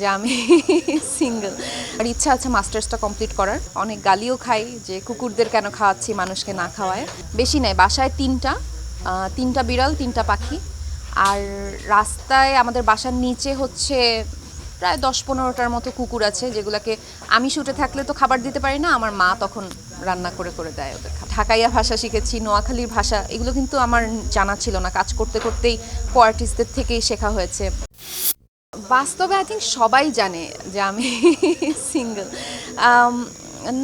যে আমি সিঙ্গেল আর ইচ্ছা আছে মাস্টার্সটা কমপ্লিট করার। অনেক গালিও খাই যে কুকুরদের কেন খাওয়াচ্ছি, মানুষকে না খাওয়ায়। বেশি নেই বাসায় তিনটা তিনটা বিড়াল, তিনটা পাখি। আর রাস্তায় আমাদের বাসার নিচে হচ্ছে প্রায় দশ পনেরোটার মতো কুকুর আছে যেগুলোকে আমি শুটে থাকলে তো খাবার দিতে পারি না, আমার মা তখন রান্না করে করে দেয় ওদের ঢাকাইয়া ভাষা শিখেছি, নোয়াখালীর ভাষা, এগুলো কিন্তু আমার জানা ছিল না। কাজ করতে করতেই কোয়ার্টিস্টদের থেকেই শেখা হয়েছে। বাস্তবে আই থিঙ্ক সবাই জানে যে আমি সিঙ্গেল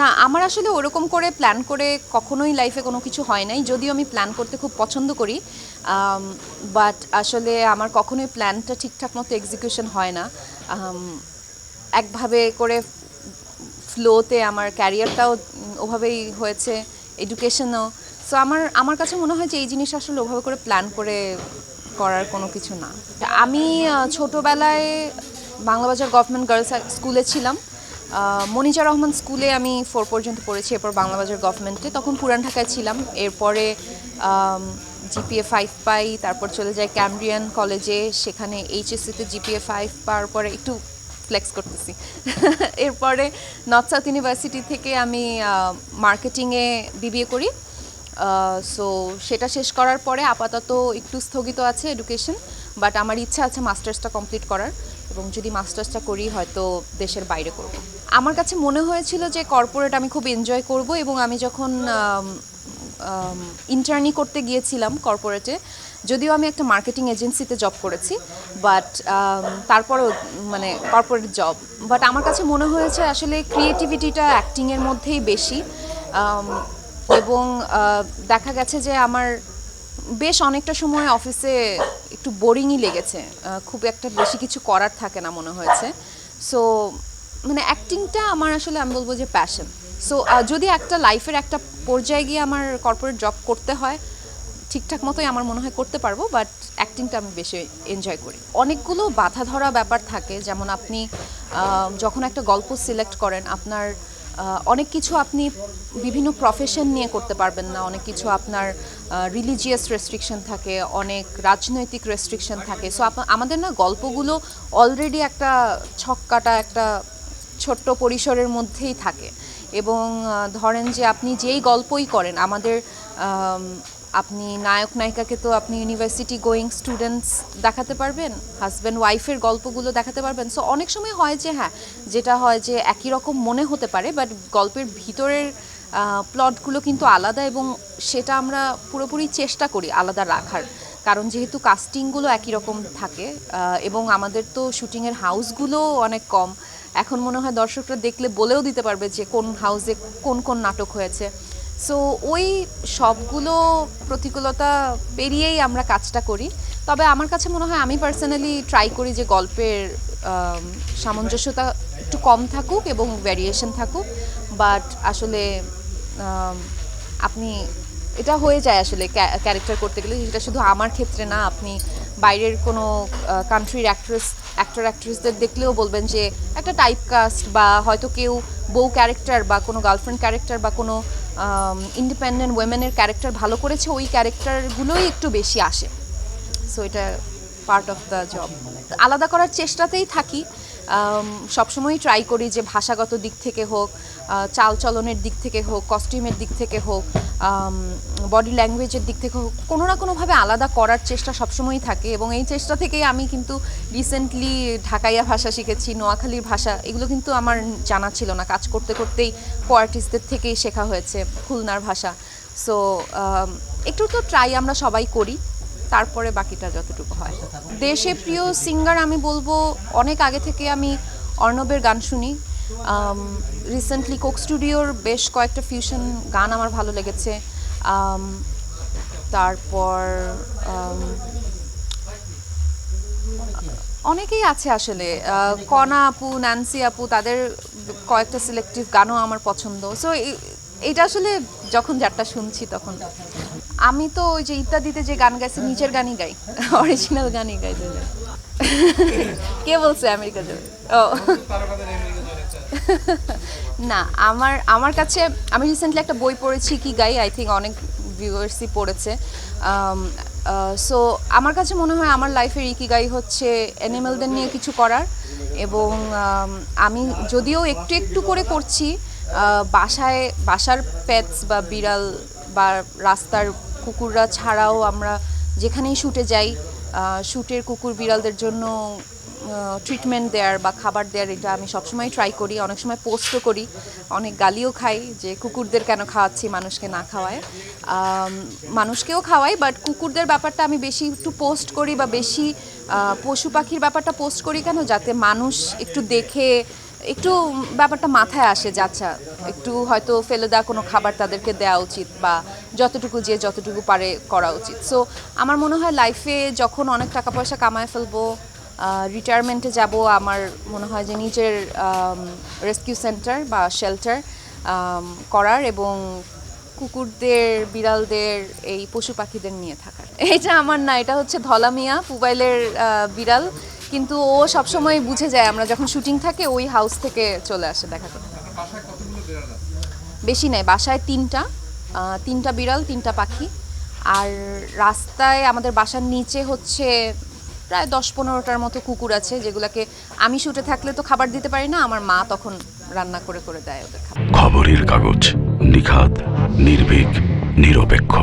না আমার আসলে ওরকম করে প্ল্যান করে কখনোই লাইফে কোনো কিছু হয় নাই। যদিও আমি প্ল্যান করতে খুব পছন্দ করি বাট আসলে আমার কখনোই প্ল্যানটা ঠিকঠাক মতো এক্সিকিউশন হয় না। Um, একভাবে করে ফ্লোতে আমার ক্যারিয়ারটাও ওভাবেই হয়েছে এডুকেশনও সো আমার আমার কাছে মনে হয় যে এই জিনিস আসলে ওভাবে করে প্ল্যান করে করার কোনো কিছু না। আমি ছোটোবেলায় বাংলাবাজার গভর্নমেন্ট গার্লস স্কুলে ছিলাম। মনিজা রহমান স্কুলে আমি ফোর পর্যন্ত পড়েছি, এরপর বাংলাবাজার গভর্নমেন্টে। তখন পুরান ঢাকায় ছিলাম। এরপরে জিপিএ ফাইভ পাই, তারপর চলে যাই ক্যামব্রিয়ান কলেজে সেখানে এইচএসসিতে জিপিএ ফাইভ পাওয়ার পরে একটু ফ্লেক্স করতেছি। এরপরে নর্থ সাউথ ইউনিভার্সিটি থেকে আমি মার্কেটিংয়ে বিবিএ করি। সো সেটা শেষ করার পরে আপাতত একটু স্থগিত আছে এডুকেশন বাট আমার ইচ্ছা আছে মাস্টার্সটা কমপ্লিট করার, এবং যদি মাস্টার্সটা করি হয়তো দেশের বাইরে করব। আমার কাছে মনে হয়েছিল যে কর্পোরেট আমি খুব এনজয় করব, এবং আমি যখন ইন্টার্নি করতে গিয়েছিলাম কর্পোরেটে যদিও আমি একটা মার্কেটিং এজেন্সিতে জব করেছি বাট তারপরেও মানে কর্পোরেট জব বাট আমার কাছে মনে হয়েছে আসলে ক্রিয়েটিভিটিটা অ্যাক্টিংয়ের মধ্যেই বেশি। এবং দেখা গেছে যে আমার বেশ অনেকটা সময় অফিসে একটু বোরিংই লেগেছে। খুব একটা বেশি কিছু করার থাকে না মনে হয়েছে। সো মানে অ্যাক্টিংটা আমার আসলে আমি বলব যে প্যাশন সো যদি একটা লাইফের একটা পর্যায়ে গিয়ে আমার কর্পোরেট জব করতে হয়, ঠিকঠাক মতোই আমার মনে হয় করতে পারব বাট অ্যাক্টিংটা আমি বেশি এনজয় করি। অনেকগুলো বাধা ধরা ব্যাপার থাকে, যেমন আপনি যখন একটা গল্প সিলেক্ট করেন, আপনার অনেক কিছু আপনি বিভিন্ন প্রফেশন নিয়ে করতে পারবেন না। অনেক কিছু আপনার রিলিজিয়াস রেস্ট্রিকশন থাকে অনেক রাজনৈতিক রেস্ট্রিকশন থাকে। সো আমাদের না গল্পগুলো অলরেডি একটা ছক্কাটা একটা ছোট্ট পরিসরের মধ্যেই থাকে। এবং ধরেন যে আপনি যেই গল্পই করেন আমাদের আম, আপনি নায়ক নায়িকাকে তো আপনি ইউনিভার্সিটি গোয়িং স্টুডেন্টস দেখাতে পারবেন হাজব্যান্ড ওয়াইফের গল্পগুলো দেখাতে পারবেন। সো অনেক সময় হয় যে হ্যাঁ যেটা হয় যে, একই রকম মনে হতে পারে বাট গল্পের ভিতরের প্লটগুলো কিন্তু আলাদা এবং সেটা আমরা পুরোপুরি চেষ্টা করি আলাদা রাখার। কারণ যেহেতু কাস্টিংগুলো একই রকম থাকে এবং আমাদের তো শুটিংয়ের হাউসগুলো অনেক কম। এখন মনে হয় দর্শকরা দেখলে বলেও দিতে পারবে যে, কোন হাউসে কোন কোন নাটক হয়েছে। সো ওই সবগুলো প্রতিকূলতা পেরিয়েই আমরা কাজটা করি। তবে আমার কাছে মনে হয় আমি পার্সোনালি ট্রাই করি যে গল্পের সামঞ্জস্যতা একটু কম থাকুক এবং ভ্যারিয়েশন থাকুক। বাট আসলে আপনি, এটা হয়ে যায় আসলে ক্যারেক্টার করতে গেলে। যেটা শুধু আমার ক্ষেত্রে না, আপনি বাইরের কোনো কান্ট্রির অ্যাক্ট্রেস অ্যাক্টর অ্যাক্ট্রেসদের দেখলেও বলবেন যে, একটা টাইপ কাস্ট বা হয়তো কেউ বউ ক্যারেক্টার বা কোনো গার্লফ্রেন্ড ক্যারেক্টার বা কোনো ইন্ডিপেন্ডেন্ট ওয়েমেনের ক্যারেক্টার ভালো করেছে, ওই ক্যারেক্টারগুলোই একটু বেশি আসে। সো এটা পার্ট অফ দ্য জব আলাদা করার চেষ্টাতেই থাকি। সবসময়ই ট্রাই করি যে ভাষাগত দিক থেকে হোক চালচলনের দিক থেকে হোক কস্টিউমের দিক থেকে হোক বডি ল্যাঙ্গুয়েজের দিক থেকে হোক, কোনো না কোনোভাবে আলাদা করার চেষ্টা সবসময়ই থাকে এবং এই চেষ্টা থেকেই আমি কিন্তু রিসেন্টলি ঢাকাইয়া ভাষা শিখেছি, নোয়াখালীর ভাষা, এগুলো কিন্তু আমার জানা ছিল না। কাজ করতে করতেই কোয়ার্টিস্টদের থেকেই শেখা হয়েছে খুলনার ভাষা। সো একটু তো ট্রাই আমরা সবাই করি। তারপরে বাকিটা যতটুকু হয়। দেশে প্রিয় সিঙ্গার আমি বলব, অনেক আগে থেকে আমি অর্ণবের গান শুনি। রিসেন্টলি কোক স্টুডিওর বেশ কয়েকটা ফিউশন গান আমার ভালো লেগেছে। তারপর অনেকেই আছে আসলে। কনা আপু ন্যান্সি আপু, তাদের কয়েকটা সিলেক্টিভ গানও আমার পছন্দ। সো এটা আসলে যখন যারটা শুনছি তখন। আমি তো ওই যে ইত্যাদিতে যে গান গাইছি, নিচের গানই গাই। অরিজিনাল গানই গাই। কে বলছে আমেরিকা যাবে? ও। না, আমার আমার কাছে, আমি রিসেন্টলি একটা বই পড়েছি কি গাই আই থিঙ্ক অনেক ভিউয়ার্সই পড়েছে। সো আমার কাছে মনে হয় আমার লাইফের ইকিগাই হচ্ছে অ্যানিমেলদের নিয়ে কিছু করার এবং আমি যদিও একটু একটু করে করছি বাসায়, বাসার পেটস বা বিড়াল বা রাস্তার কুকুররা ছাড়াও আমরা যেখানেই শুটে যাই শুটের কুকুর বিড়ালদের জন্য ট্রিটমেন্ট দেওয়ার বা খাবার দেওয়ার এটা আমি সবসময় ট্রাই করি, অনেক সময় পোস্টও করি, অনেক গালিও খাই যে কুকুরদের কেন খাওয়াচ্ছি মানুষকে না খাওয়ায়। মানুষকেও খাওয়াই বাট কুকুরদের ব্যাপারটা আমি বেশি একটু পোস্ট করি বা বেশি পশু পাখির ব্যাপারটা পোস্ট করি কেন? যাতে মানুষ একটু দেখে একটু ব্যাপারটা মাথায় আসে যে আচ্ছা একটু হয়তো ফেলে দেওয়া কোনো খাবার তাদেরকে দেওয়া উচিত বা যতটুকু যে যতটুকু পারে করা উচিত। সো আমার মনে হয় লাইফে যখন অনেক টাকা পয়সা কামায় ফেলব রিটায়ারমেন্টে যাব আমার মনে হয় যে নিজের রেস্কিউ সেন্টার বা শেল্টার করার এবং কুকুরদের বিড়ালদের এই পশু পাখিদের নিয়ে থাকার। এটা আমার না এটা হচ্ছে ধলামিয়া পুবাইলের আহ, বিড়াল। কিন্তু ও সবসময় বুঝে যায়, আমরা যখন শুটিং থাকে ওই হাউস থেকে চলে আসে দেখা করতে। বেশি নেই বাসায় তিনটা তিনটা বিড়াল, তিনটা পাখি। আর রাস্তায় আমাদের বাসার নিচে হচ্ছে প্রায় দশ পনেরোটার মতো কুকুর আছে, যেগুলোকে আমি শুটে থাকলে তো খাবার দিতে পারি না, আমার মা তখন রান্না করে করে দেয় ওদের খাবার। খবরের কাগজ, নিখাত, নির্ভীক, নিরপেক্ষ।